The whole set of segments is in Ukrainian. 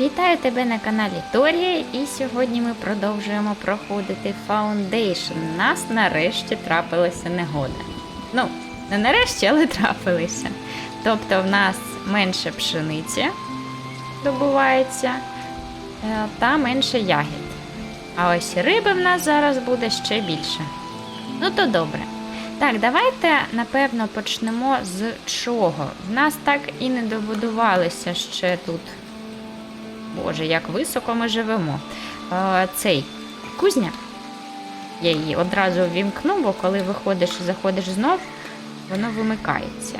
Вітаю тебе на каналі Торія, і сьогодні ми продовжуємо проходити. У Нас нарешті трапилася негода. Ну, не нарешті, але трапилися. Тобто в нас менше пшениці добувається е, та менше ягід. А ось риби в нас зараз буде ще більше. Ну то добре. Так, давайте напевно почнемо з чого. В нас так і не добудувалися ще тут. Боже, як високо ми живемо. Е, цей кузня. Я її одразу ввімкну, бо коли виходиш і заходиш знов, воно вимикається.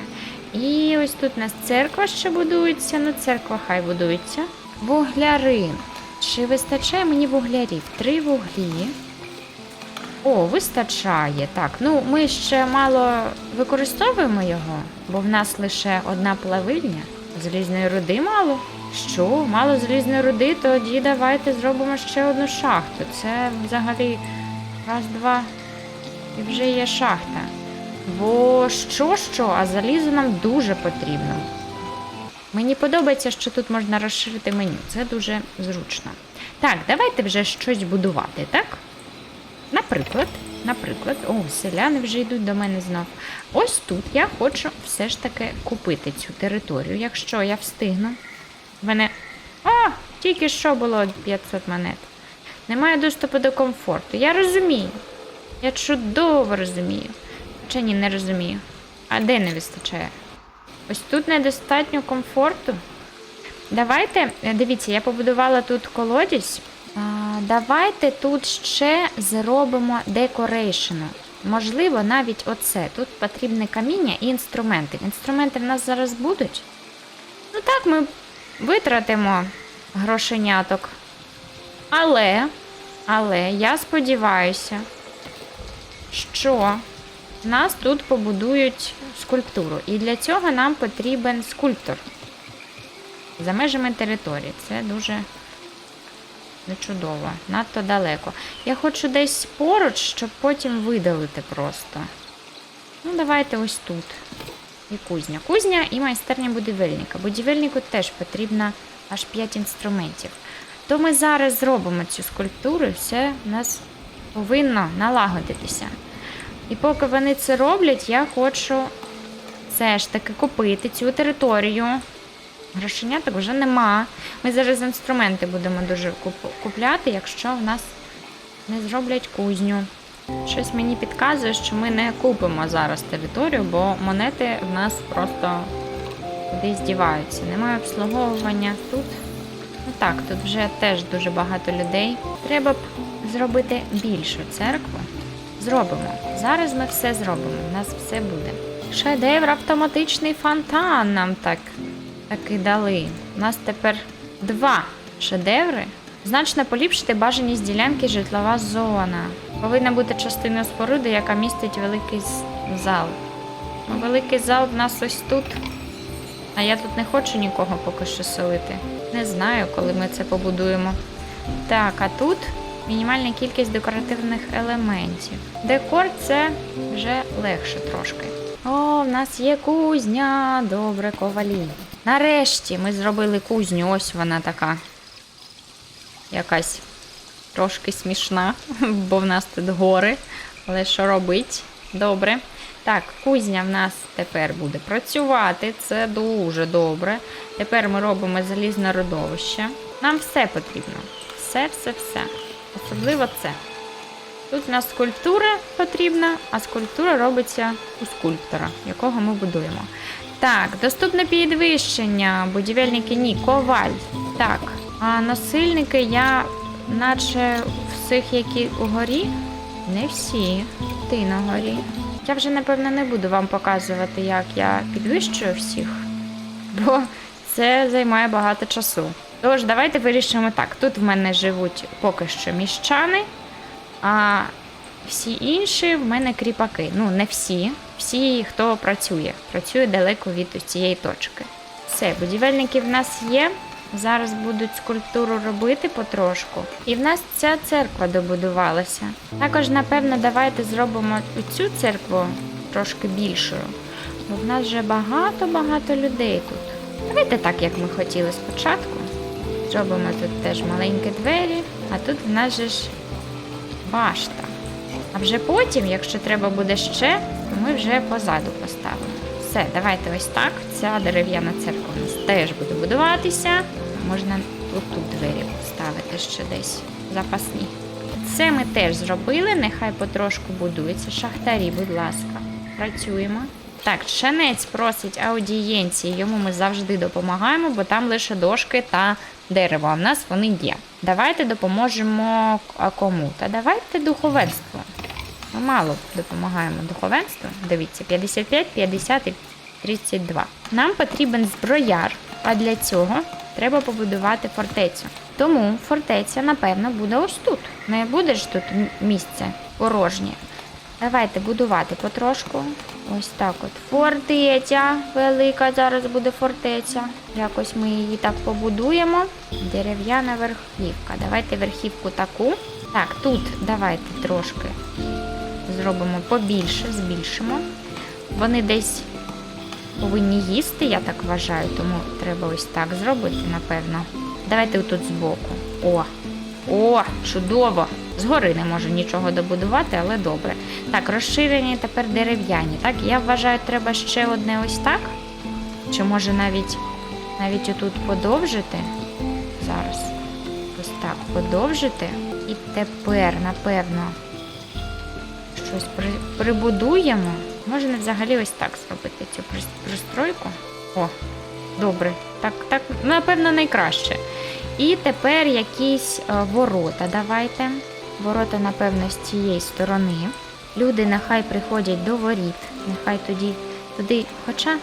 І ось тут у нас церква ще будується. Ну, церква хай будується. Вуглярин. Чи вистачає мені вуглярів? Три вуглі. О, вистачає. Так, ну ми ще мало використовуємо його, бо в нас лише одна плавильня. Залізної руди мало. Що? Мало залізної руди, тоді давайте зробимо ще одну шахту. Це взагалі раз, два і вже є шахта. Бо що, що, а залізо нам дуже потрібно. Мені подобається, що тут можна розширити меню. Це дуже зручно. Так, давайте вже щось будувати, так? Наприклад, наприклад, о, селяни вже йдуть до мене знов. Ось тут я хочу все ж таки купити цю територію, якщо я встигну. Мене. О, тільки що було 500 монет. Немає доступу до комфорту. Я розумію. Я чудово розумію. Чи ні, не розумію. А де не вистачає? Ось тут недостатньо комфорту. Давайте, е, дивіться, я побудувала тут колодязь. Давайте тут ще зробимо декорейшену. Можливо, навіть оце. Тут потрібне каміння і інструменти. Інструменти в нас зараз будуть. Ну так, ми витратимо грошеняток. Але, але я сподіваюся, що нас тут побудують скульптуру. І для цього нам потрібен скульптор за межами території. Це дуже нечудово, надто далеко. Я хочу десь поруч, щоб потім видалити просто. Ну, давайте ось тут. І кузня. Кузня і майстерня будівельника. Будівельнику теж потрібно аж 5 інструментів. То ми зараз зробимо цю скульптуру, все в нас повинно налагодитися. І поки вони це роблять, я хочу все ж таки купити цю територію. Грошеняток вже нема. Ми зараз інструменти будемо дуже купляти, якщо в нас не зроблять кузню. Щось мені підказує, що ми не купимо зараз територію, бо монети в нас просто кудись діваються. Немає обслуговування тут. Ну так, тут вже теж дуже багато людей. Треба б зробити більшу церкву. Зробимо. Зараз ми все зробимо. У нас все буде. Шедевр автоматичний фонтан нам так таки дали. У нас тепер два шедеври. Значно поліпшити бажаність ділянки житлова зона. Повинна бути частиною споруди, яка містить великий зал. Великий зал в нас ось тут. А я тут не хочу нікого поки що селити. Не знаю, коли ми це побудуємо. Так, а тут мінімальна кількість декоративних елементів. Декор це вже легше трошки. О, в нас є кузня. Добре, ковалі. Нарешті ми зробили кузню. Ось вона така. Якась трошки смішна, бо в нас тут гори. Але що робить? Добре. Так, кузня в нас тепер буде працювати. Це дуже добре. Тепер ми робимо залізне родовище. Нам все потрібно. Все, все, все. Особливо це. Тут у нас скульптура потрібна, а скульптура робиться у скульптора, якого ми будуємо. Так, доступне підвищення. Будівельники ні, коваль. Так. А насильники я, наче всіх, які угорі, не всі. Ти на горі. Я вже, напевно, не буду вам показувати, як я підвищую всіх, бо це займає багато часу. Тож, давайте вирішимо так. Тут в мене живуть поки що міщани, а всі інші в мене кріпаки. Ну, не всі. Всі, хто працює. Працює далеко від цієї точки. Все, будівельники в нас є. Зараз будуть скульптуру робити потрошку. І в нас ця церква добудувалася. Також, напевно, давайте зробимо цю церкву трошки більшою. Бо в нас вже багато-багато людей тут. Давайте так, як ми хотіли спочатку. Зробимо тут теж маленькі двері, а тут в нас же ж башта. А вже потім, якщо треба буде ще, то ми вже позаду поставимо. Все, давайте ось так. Ця дерев'яна церква у нас теж буде будуватися. Можна тут, тут двері поставити ще десь запасні. Це ми теж зробили, нехай потрошку будується. Шахтарі, будь ласка, працюємо. Так, Шанець просить аудієнції, йому ми завжди допомагаємо, бо там лише дошки та дерево, а в нас вони є. Давайте допоможемо кому? Та давайте духовенству. Ми мало допомагаємо духовенству. Дивіться, 55, 50 і 32. Нам потрібен зброяр, а для цього треба побудувати фортецю. Тому фортеця, напевно, буде ось тут. Не буде ж тут місце порожнє. Давайте будувати потрошку. Ось так от. Фортеця велика зараз буде фортеця. Якось ми її так побудуємо. Дерев'яна верхівка. Давайте верхівку таку. Так, тут давайте трошки зробимо побільше, збільшимо. Вони десь повинні їсти, я так вважаю, тому треба ось так зробити, напевно. Давайте отут збоку. О! О, чудово! Згори не можу нічого добудувати, але добре. Так, розширені тепер дерев'яні. Так, я вважаю, треба ще одне ось так. Чи може навіть навіть отут подовжити? Зараз. Ось так, подовжити. І тепер, напевно, щось при, прибудуємо. Можна взагалі ось так зробити цю пристройку. О, добре. Так, так, напевно, найкраще. І тепер якісь е, ворота давайте. Ворота, напевно, з цієї сторони. Люди нехай приходять до воріт, нехай тоді туди, хоча,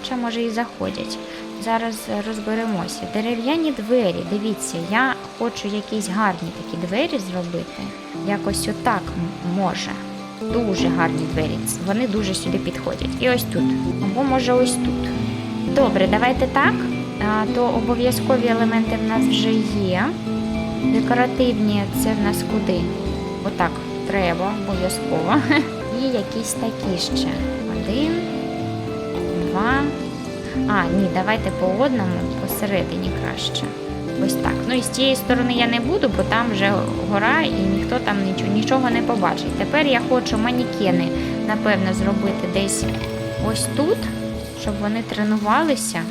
хоча може і заходять. Зараз розберемося. Дерев'яні двері, дивіться, я хочу якісь гарні такі двері зробити. Якось отак може. Дуже гарні двері. Вони дуже сюди підходять. І ось тут. Або може ось тут. Добре, давайте так. То обов'язкові елементи в нас вже є. Декоративні це в нас куди? Отак, треба, обов'язково. І якісь такі ще. Один, два. А, ні, давайте по одному, посередині краще. Ось так. Ну і з цієї сторони я не буду, бо там вже гора і ніхто там нічого, нічого не побачить. Тепер я хочу манікени, напевно, зробити десь ось тут, щоб вони тренувалися.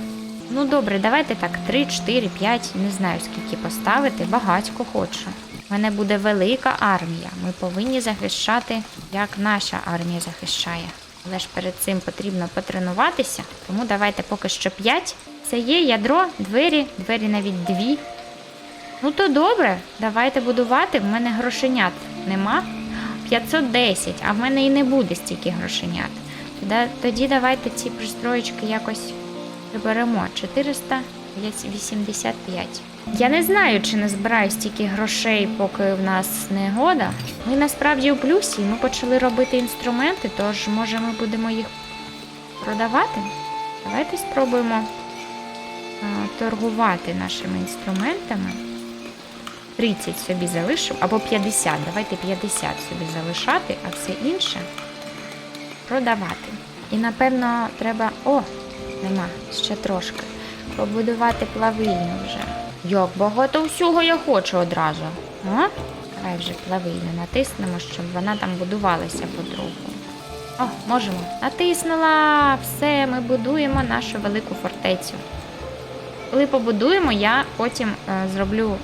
Ну добре, давайте так, 3, 4, 5, не знаю скільки поставити, багатько хочу. У мене буде велика армія. Ми повинні захищати, як наша армія захищає. Але ж перед цим потрібно потренуватися, тому давайте поки що 5. Це є ядро, двері, двері навіть дві. Ну то добре, давайте будувати. В мене грошенят нема. 510, а в мене і не буде стільки грошенят. Тоді, давайте ці пристроєчки якось приберемо. 485. Я не знаю, чи не збираю стільки грошей, поки в нас негода. Ми насправді у плюсі, ми почали робити інструменти, тож може ми будемо їх продавати. Давайте спробуємо торгувати нашими інструментами. 30 собі залишу, або 50. Давайте 50 собі залишати, а все інше продавати. І напевно треба. О, нема, ще трошки. Побудувати плавильню вже. Як багато всього я хочу одразу. О? Давай вже плавильню натиснемо, щоб вона там будувалася потроху. О, можемо. Натиснула. Все, ми будуємо нашу велику фортецю. Коли побудуємо, я потім е, зроблю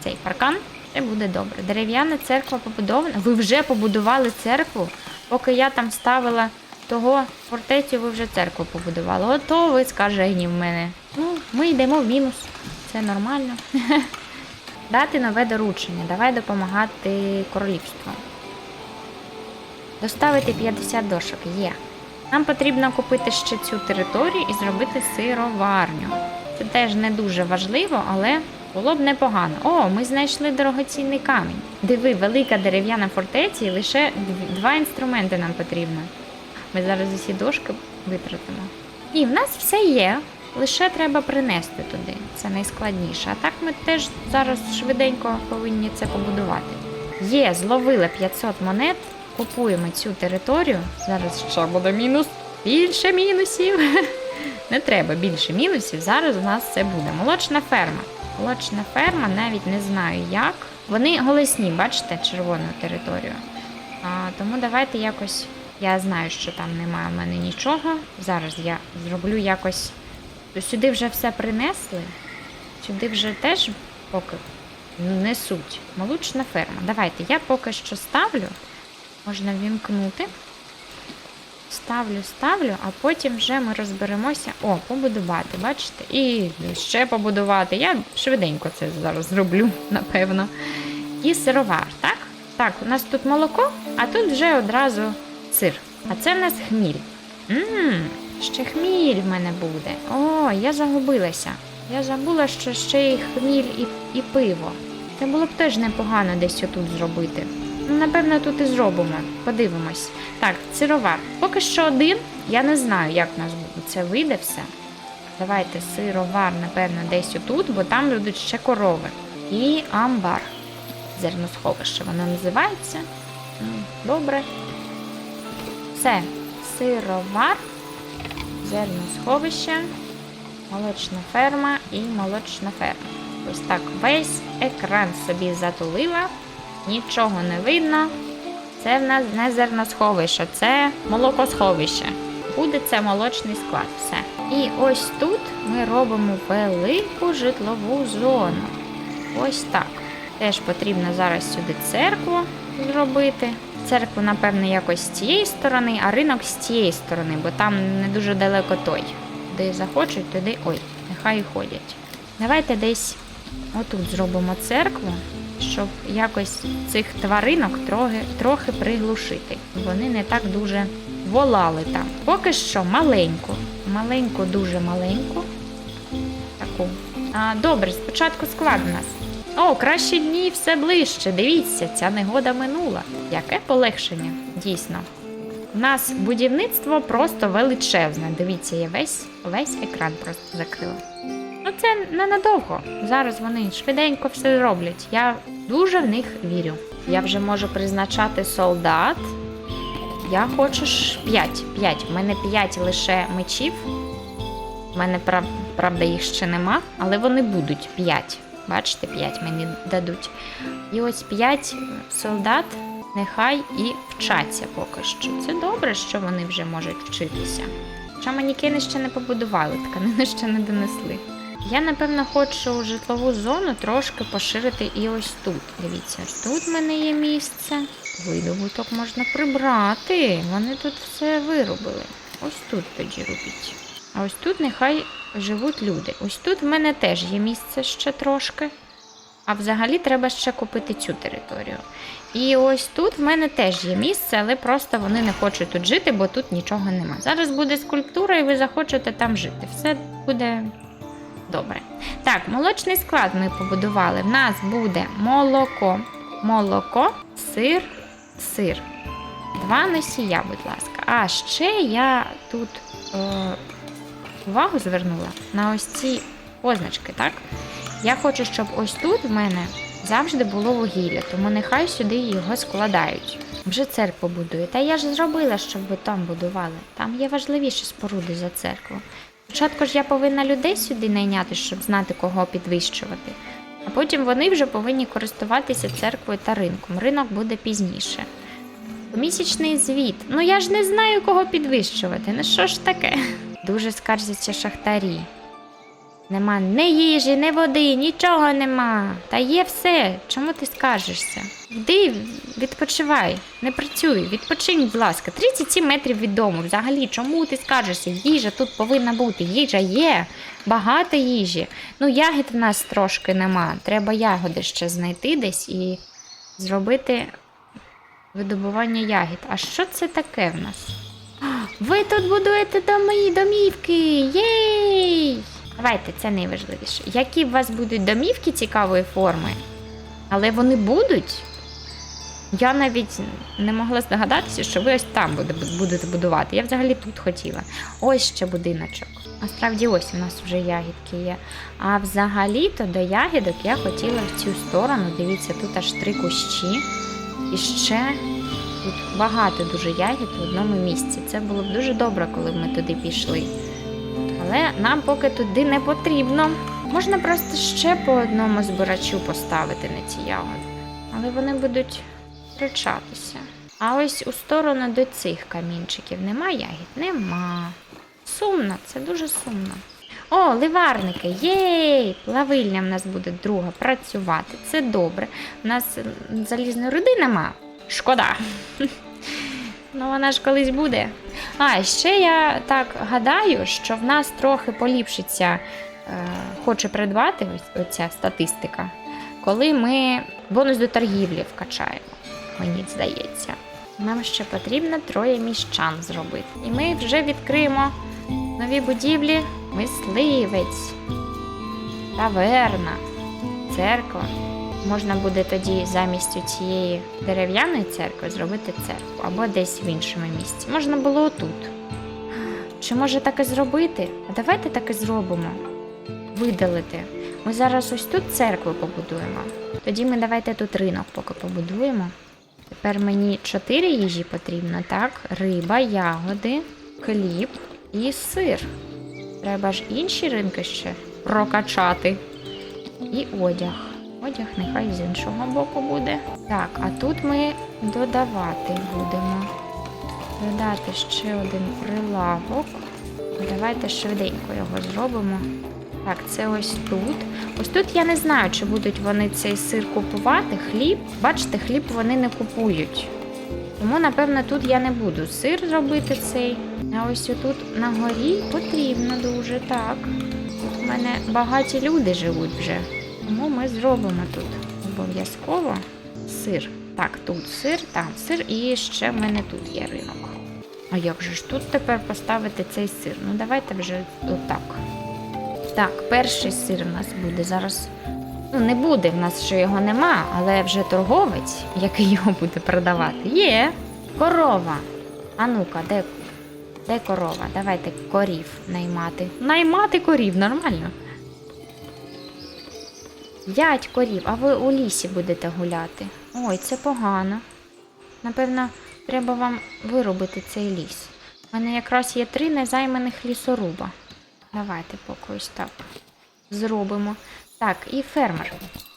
цей паркан. Це буде добре. Дерев'яна церква побудована. Ви вже побудували церкву, поки я там ставила того фортецю, ви вже церкву побудували. Ото ви скажені в мене. Ну, ми йдемо в мінус. Це нормально. Дати нове доручення. Давай допомагати королівству. Доставити 50 дошок. Є. Нам потрібно купити ще цю територію і зробити сироварню. Це теж не дуже важливо, але було б непогано. О, ми знайшли дорогоцінний камінь. Диви, велика дерев'яна фортеця і лише два інструменти нам потрібно. Ми зараз усі дошки витратимо. І в нас все є. Лише треба принести туди. Це найскладніше. А так ми теж зараз швиденько повинні це побудувати. Є, зловили 500 монет. Купуємо цю територію. Зараз ще буде мінус. Більше мінусів. Не треба більше мінусів. Зараз у нас це буде. Молочна ферма. Молочна ферма, навіть не знаю як. Вони голосні, бачите, червону територію. А, тому давайте якось. Я знаю, що там немає в мене нічого. Зараз я зроблю якось. Сюди вже все принесли. Сюди вже теж поки ну, несуть. Молочна ферма. Давайте я поки що ставлю. Можна вімкнути. Ставлю, ставлю, а потім вже ми розберемося. О, побудувати, бачите? І ще побудувати. Я швиденько це зараз зроблю, напевно. І сировар, так? Так, у нас тут молоко, а тут вже одразу сир. А це в нас хміль. Ммм, ще хміль в мене буде. О, я загубилася. Я забула, що ще й хміль і, і пиво. Це було б теж непогано десь отут зробити. Напевно, тут і зробимо. Подивимось. Так, сировар. Поки що один. Я не знаю, як в нас. Це вийде все. Давайте сировар, напевно, десь отут, бо там будуть ще корови. І амбар. Зерносховище воно називається. Добре. Все. Сировар, зерносховище, молочна ферма і молочна ферма. Ось так весь екран собі затулила, нічого не видно. Це в нас не зерносховище, це молокосховище. Буде це молочний склад. Все. І ось тут ми робимо велику житлову зону. Ось так. Теж потрібно зараз сюди церкву зробити. Церкву, напевно, якось з цієї сторони, а ринок з цієї сторони, бо там не дуже далеко той. Де захочуть, туди. Ой, нехай ходять. Давайте десь отут зробимо церкву, щоб якось цих тваринок трохи, трохи приглушити. Вони не так дуже волали там. Поки що маленьку. Маленьку, дуже маленьку. Таку. А, добре, спочатку склад у нас. О, кращі дні все ближче. Дивіться, ця негода минула. Яке полегшення, дійсно. У нас будівництво просто величезне. Дивіться, я весь, весь екран просто закрила. Ну, це ненадовго. Зараз вони швиденько все зроблять. Я дуже в них вірю. Я вже можу призначати солдат. Я хочу ж 5. 5. У мене 5 лише мечів. У мене прав- правда їх ще нема, але вони будуть 5. Бачите, 5 мені дадуть. І ось 5 солдат нехай і вчаться поки що. Це добре, що вони вже можуть вчитися. Хоча манікени ще не побудували, тканини ще не донесли. Я, напевно, хочу житлову зону трошки поширити і ось тут. Дивіться, тут в мене є місце. Видобуток можна прибрати. Вони тут все виробили. Ось тут тоді робіть. А ось тут нехай живуть люди. Ось тут в мене теж є місце ще трошки. А взагалі треба ще купити цю територію. І ось тут в мене теж є місце, але просто вони не хочуть тут жити, бо тут нічого нема. Зараз буде скульптура, і ви захочете там жити. Все буде добре. Так, молочний склад ми побудували. В нас буде молоко, молоко, сир, сир. Два носія, будь ласка. А ще я тут е, увагу звернула на ось ці позначки, так? Я хочу, щоб ось тут в мене завжди було вугілля, тому нехай сюди його складають. Вже церкву будую. Та я ж зробила, щоб ви там будували. Там є важливіші споруди за церкву. Спочатку ж я повинна людей сюди найняти, щоб знати, кого підвищувати. А потім вони вже повинні користуватися церквою та ринком. Ринок буде пізніше. Місячний звіт. Ну я ж не знаю, кого підвищувати. Ну що ж таке? Дуже скаржаться шахтарі. Нема ні їжі, ні води, нічого нема. Та є все. Чому ти скаржишся? Йди, відпочивай, не працюй, відпочинь, будь ласка. 37 метрів від дому. Взагалі, чому ти скаржишся? Їжа тут повинна бути. Їжа є, багато їжі. Ну, ягід в нас трошки нема. Треба ягоди ще знайти десь і зробити видобування ягід. А що це таке в нас? Ви тут будуєте доми, домівки! Єй! Давайте, це найважливіше. Які у вас будуть домівки цікавої форми, але вони будуть. Я навіть не могла здогадатися, що ви ось там будете будувати. Я взагалі тут хотіла. Ось ще будиночок. Насправді, ось у нас вже ягідки є. А взагалі-то до ягідок я хотіла в цю сторону. Дивіться, тут аж три кущі. І ще тут багато дуже ягід в одному місці. Це було б дуже добре, коли б ми туди пішли. Але нам поки туди не потрібно. Можна просто ще по одному збирачу поставити на ці ягоди, але вони будуть ричатися. А ось у сторону до цих камінчиків нема ягід? Нема. Сумно, це дуже сумно. О, ливарники! Єй! Плавильня в нас буде друга працювати. Це добре. У нас залізної руди нема. Шкода. Ну, вона ж колись буде. А, ще я так гадаю, що в нас трохи поліпшиться, е, хоче придбати оця статистика, коли ми бонус до торгівлі вкачаємо. Мені здається. Нам ще потрібно троє міщан зробити. І ми вже відкриємо нові будівлі, мисливець, таверна, церква. Можна буде тоді замість цієї дерев'яної церкви зробити церкву або десь в іншому місці. Можна було отут. Чи може так і зробити? А давайте так і зробимо. Видалити. Ми зараз ось тут церкву побудуємо. Тоді ми давайте тут ринок поки побудуємо. Тепер мені чотири їжі потрібно, так? Риба, ягоди, хліб і сир. Треба ж інші ринки ще прокачати. І одяг. Одяг нехай з іншого боку буде. Так, а тут ми додавати будемо. Додати ще один прилавок. Давайте швиденько його зробимо. Так, це ось тут. Ось тут я не знаю, чи будуть вони цей сир купувати. Хліб. Бачите, хліб вони не купують. Тому, напевно, тут я не буду сир робити цей. А ось отут на горі потрібно дуже так. Тут в мене багаті люди живуть вже. Тому ми зробимо тут обов'язково сир. Так, тут сир, там сир, і ще в мене тут є ринок. А як же ж тут тепер поставити цей сир? Ну давайте вже отак. Так, перший сир у нас буде зараз. Ну, не буде, в нас ще його нема, але вже торговець, який його буде продавати, є. Корова. А ну-ка, де, де корова? Давайте корів наймати. Наймати корів, нормально. П'ять корів, а ви у лісі будете гуляти. Ой, це погано. Напевно, треба вам виробити цей ліс. У мене якраз є три незайманих лісоруба. Давайте поки ось так зробимо. Так, і фермер.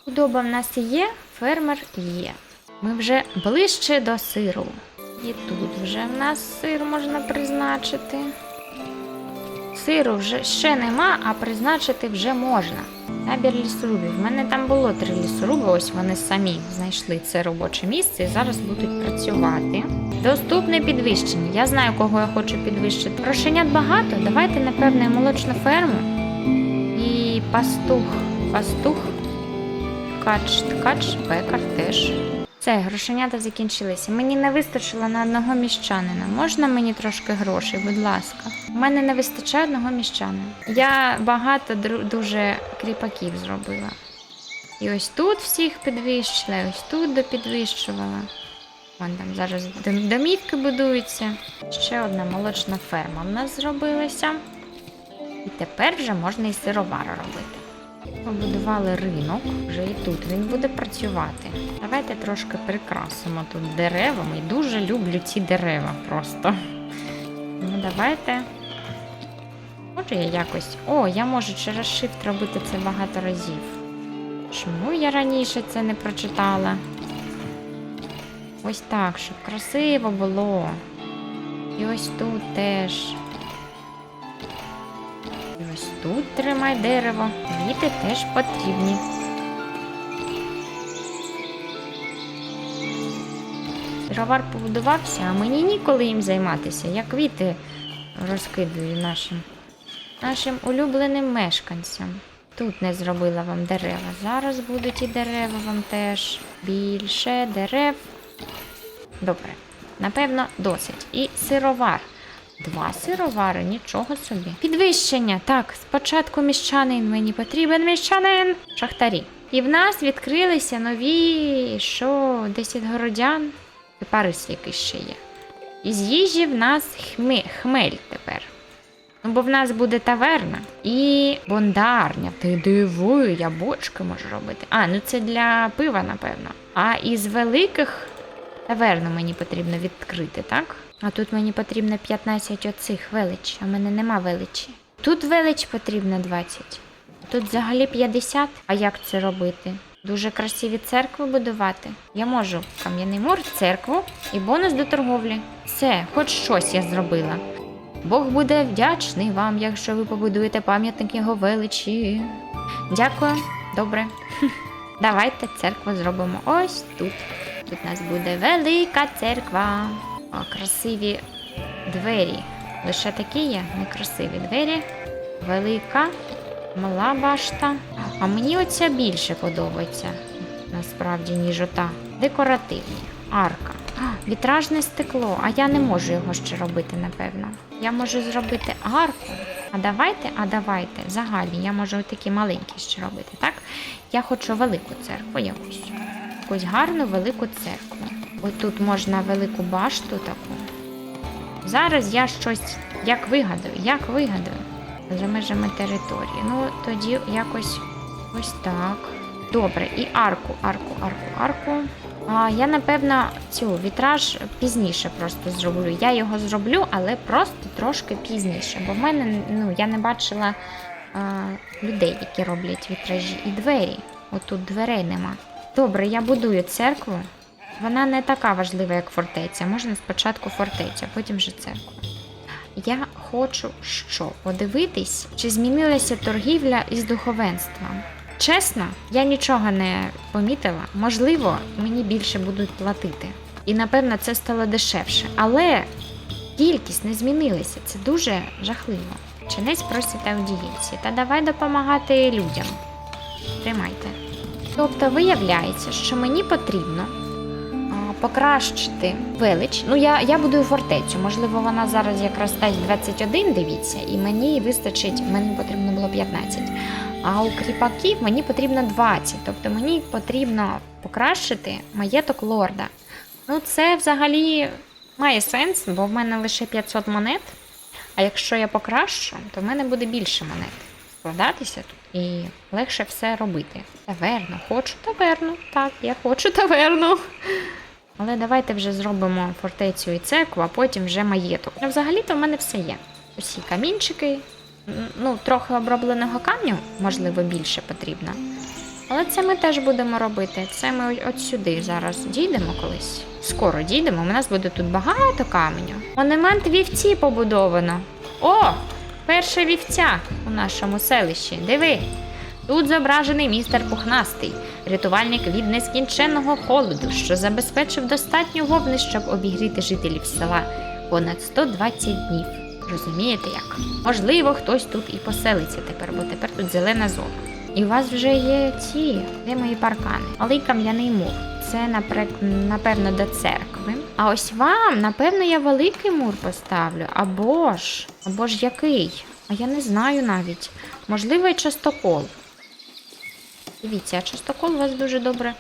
Худоба в нас є, фермер є. Ми вже ближче до сиру. І тут вже в нас сир можна призначити. Сиру вже ще нема, а призначити вже можна. Табір лісорубів. У мене там було три лісоруби, ось вони самі знайшли це робоче місце і зараз будуть працювати. Доступне підвищення. Я знаю, кого я хочу підвищити. Грошенят багато. Давайте, напевне, молочну ферму. І пастух. Пастух. Ткач, ткач, пекар теж. Все, грошенята закінчилися. Мені не вистачило на одного міщанина. Можна мені трошки грошей, будь ласка. У мене не вистачає одного міщанина. Я багато дуже кріпаків зробила. І ось тут всіх підвищила, і ось тут допідвищувала. Вон там зараз домівки будуються. Ще одна молочна ферма в нас зробилася. І тепер вже можна і сировара робити. Побудували ринок, вже і тут він буде працювати. Давайте трошки прикрасимо тут деревами. І дуже люблю ці дерева просто. Ну, давайте. Може я якось. О, я можу через shift робити це багато разів. Чому я раніше це не прочитала? Ось так, щоб красиво було. І ось тут теж. Тут тримай дерево. Квіти теж потрібні. Сировар побудувався, а мені ніколи їм займатися. Я квіти розкидую нашим, нашим улюбленим мешканцям. Тут не зробила вам дерева. Зараз будуть і дерева вам теж. Більше дерев. Добре. Напевно, досить. І сировар. Два сировари, нічого собі. Підвищення. Так, спочатку міщанин мені потрібен міщанин. Шахтарі. І в нас відкрилися нові, що, 10 городян. І Парис якийсь ще є. Із їжі в нас хме, хмель тепер. Ну, бо в нас буде таверна і бондарня. Ти дивуй, я бочки можу робити. А, ну це для пива, напевно. А із великих таверну мені потрібно відкрити, так? А тут мені потрібно 15 оцих велич, а в мене нема величі. Тут велич потрібно 20. Тут взагалі 50. А як це робити? Дуже красиві церкви будувати. Я можу кам'яний мур, церкву і бонус до торговлі. Все, хоч щось я зробила. Бог буде вдячний вам, якщо ви побудуєте пам'ятник його величі. Дякую, добре. Давайте церкву зробимо ось тут. Тут у нас буде велика церква. Красиві двері. Лише такі є некрасиві двері. Велика, мала башта. А мені оця більше подобається, насправді, ніж ота. Декоративні. Арка. Вітражне стекло, а я не можу його ще робити, напевно. Я можу зробити арку. А давайте, а давайте, загальні, я можу такі маленькі ще робити, так? Я хочу велику церкву якусь. Якусь гарну велику церкву. Ось тут можна велику башту таку. Зараз я щось як вигадую, як вигадую. За межами території. Ну, тоді якось ось так. Добре, і арку, арку, арку, арку. А, я, напевно, цю вітраж пізніше просто зроблю. Я його зроблю, але просто трошки пізніше. Бо в мене ну, я не бачила а, людей, які роблять вітражі. І двері. Отут дверей нема. Добре, я будую церкву. Вона не така важлива, як фортеця. Можна спочатку фортецю, а потім вже церкву. Я хочу що? Подивитись, чи змінилася торгівля із духовенством. Чесно, я нічого не помітила. Можливо, мені більше будуть платити. І напевно це стало дешевше. Але кількість не змінилася. Це дуже жахливо. Чинець просить аудієнції. Та давай допомагати людям. Тримайте. Тобто виявляється, що мені потрібно покращити велич. Ну, я, я будую фортецю. Можливо, вона зараз якраз дасть 21, дивіться, і мені вистачить, мені потрібно було 15. А у кріпаків мені потрібно 20. Тобто мені потрібно покращити маєток лорда. Ну, це взагалі має сенс, бо в мене лише 500 монет. А якщо я покращу, то в мене буде більше монет складатися тут і легше все робити. Таверну, хочу таверну. Так, я хочу таверну. Але давайте вже зробимо фортецю і церкву, а потім вже маєток. Ну, взагалі-то в мене все є. Усі камінчики. Ну, трохи обробленого камню, можливо, більше потрібно. Але це ми теж будемо робити. Це ми от сюди зараз дійдемо колись. Скоро дійдемо. У нас буде тут багато каменю. Монумент вівці побудовано. О! Перша вівця у нашому селищі. Диви. Тут зображений містер Пухнастий, рятувальник від нескінченного холоду, що забезпечив достатньо вогнищ, щоб обігріти жителів села понад 120 днів. Розумієте як? Можливо, хтось тут і поселиться тепер, бо тепер тут зелена зона. І у вас вже є ці, де мої паркани, малий кам'яний мур. Це напевно до церкви. А ось вам, напевно, я великий мур поставлю. Або ж, або ж який? А я не знаю навіть. Можливо, і частокол. Дивіться, а частокол у вас дуже добре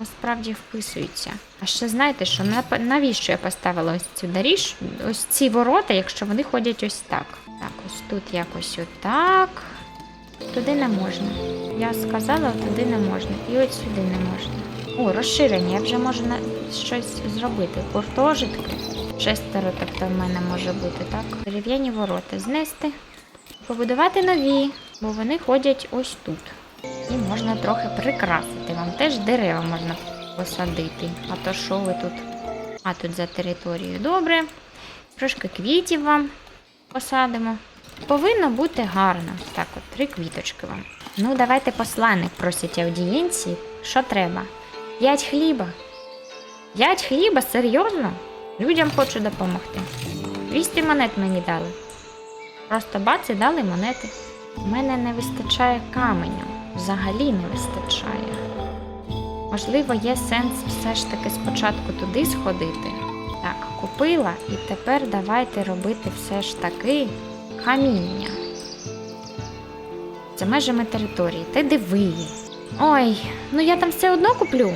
насправді вписується. А ще знаєте, що навіщо я поставила ось цю доріж? Ось ці ворота, якщо вони ходять ось так. Так, ось тут якось отак. Туди не можна. Я сказала, туди не можна. І от сюди не можна. О, розширення, я вже можу на щось зробити. Гуртожитки. Шестеро, тобто в мене може бути, так? Дерев'яні ворота знести. Побудувати нові, бо вони ходять ось тут. І можна трохи прикрасити. Вам теж дерева можна посадити. А то що ви тут? А тут за територією. Добре. Трошки квітів вам посадимо. Повинно бути гарно. Так, от три квіточки вам. Ну, давайте посланник просить аудієнції. Що треба? П'ять хліба. П'ять хліба? Серйозно? Людям хочу допомогти. 200 монет мені дали. Просто бац дали монети. У мене не вистачає каменю. Взагалі не вистачає. Можливо, є сенс все ж таки спочатку туди сходити. Так, купила, і тепер давайте робити все ж таки каміння. За межами території. Ти диви. Ой, ну я там все одно куплю,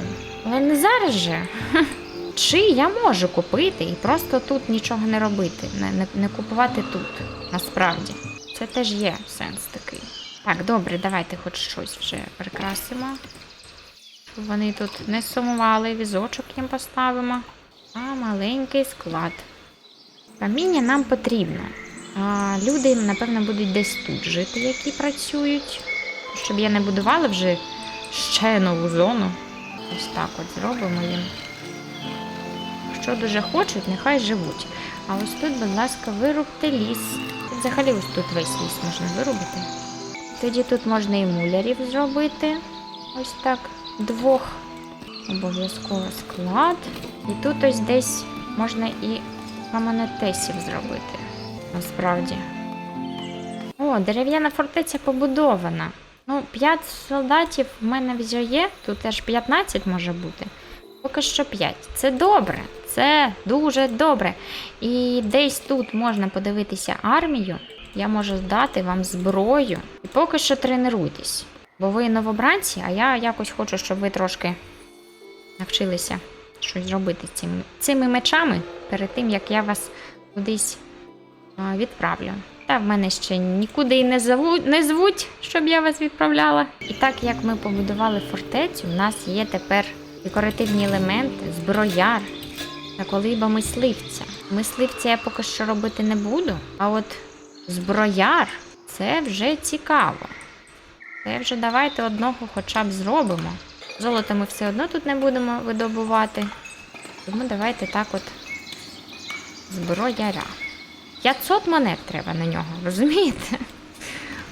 але не зараз же. Чи я можу купити і просто тут нічого не робити, не, не, не купувати тут, насправді. Це теж є сенс такий. Так, добре, давайте хоч щось вже прикрасимо. Щоб вони тут не сумували, візочок їм поставимо. А маленький склад. Каміння нам потрібно. А люди, напевно, будуть десь тут жити, які працюють. Щоб я не будувала вже ще нову зону. Ось так от зробимо їм. Якщо дуже хочуть, нехай живуть. А ось тут, будь ласка, вирубте ліс. Взагалі ось тут весь ліс можна вирубити. Тоді тут можна і мулярів зробити. Ось так. Двох. Обов'язково склад. І тут ось десь можна і каменотесів зробити. Насправді. О, дерев'яна фортеця побудована. Ну, 5 солдатів в мене вже є, тут аж 15 може бути. Поки що 5. Це добре. Це дуже добре. І десь тут можна подивитися армію. Я можу дати вам зброю. Поки що тренуйтесь. Бо ви новобранці, а я якось хочу, щоб ви трошки навчилися щось робити з цими, мечами перед тим, як я вас кудись відправлю. Та в мене ще нікуди і не зовуть, не звуть, щоб я вас відправляла. І так як ми побудували фортецю, у нас є тепер декоративні елементи, зброяр та колиба мисливця. Мисливця я поки що робити не буду, а от зброяр це вже цікаво. Це вже давайте одного хоча б зробимо. Золото ми все одно тут не будемо видобувати. Тому давайте так от зброяря. 500 монет треба на нього, розумієте?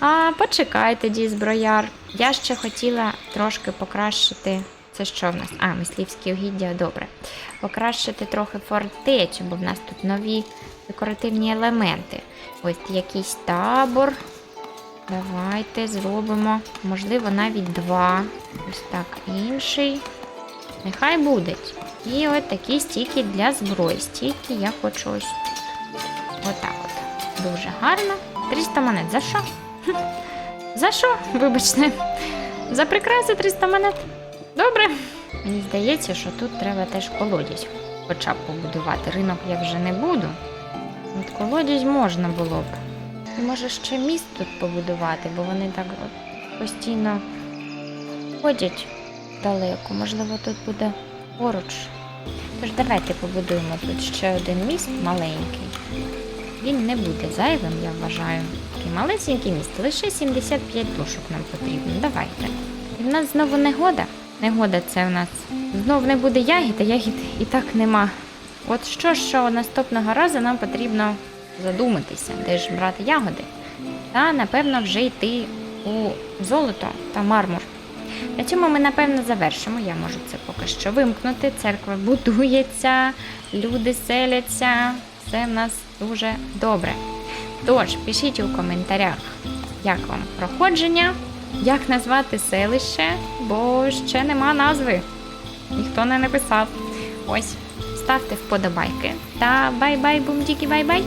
А почекай тоді, зброяр. Я ще хотіла трошки покращити. Це що в нас? А, мислівські угіддя, добре. Покращити трохи фортецю, бо в нас тут нові декоративні елементи. Ось якийсь табор. Давайте зробимо, можливо, навіть два. Ось так, інший. Нехай будуть. І от такі стійки для зброї. Стійки я хочу ось Отак от. Дуже гарно. 300 монет. За що? За що? Вибачте. За прикраси 300 монет. Добре. Мені здається, що тут треба теж колодязь хоча б побудувати. Ринок я вже не буду. От колодязь можна було б. І може ще міст тут побудувати, бо вони так постійно ходять далеко. Можливо, тут буде поруч. Тож давайте побудуємо тут ще один міст маленький. Він не буде зайвим, я вважаю. Такий малесенький міст, лише 75 душок нам потрібно. Давайте. І в нас знову негода. Негода це в нас. Знов не буде ягід, а ягід і так нема. От що, що наступного разу нам потрібно задуматися, де ж брати ягоди. Та, напевно, вже йти у золото та мармур. На цьому ми, напевно, завершимо. Я можу це поки що вимкнути. Церква будується, люди селяться. Все в нас дуже добре. Тож, пишіть у коментарях, як вам проходження, як назвати селище, бо ще нема назви. Ніхто не написав. Ось, ставте вподобайки. Та бай-бай, бумдіки, бай-бай!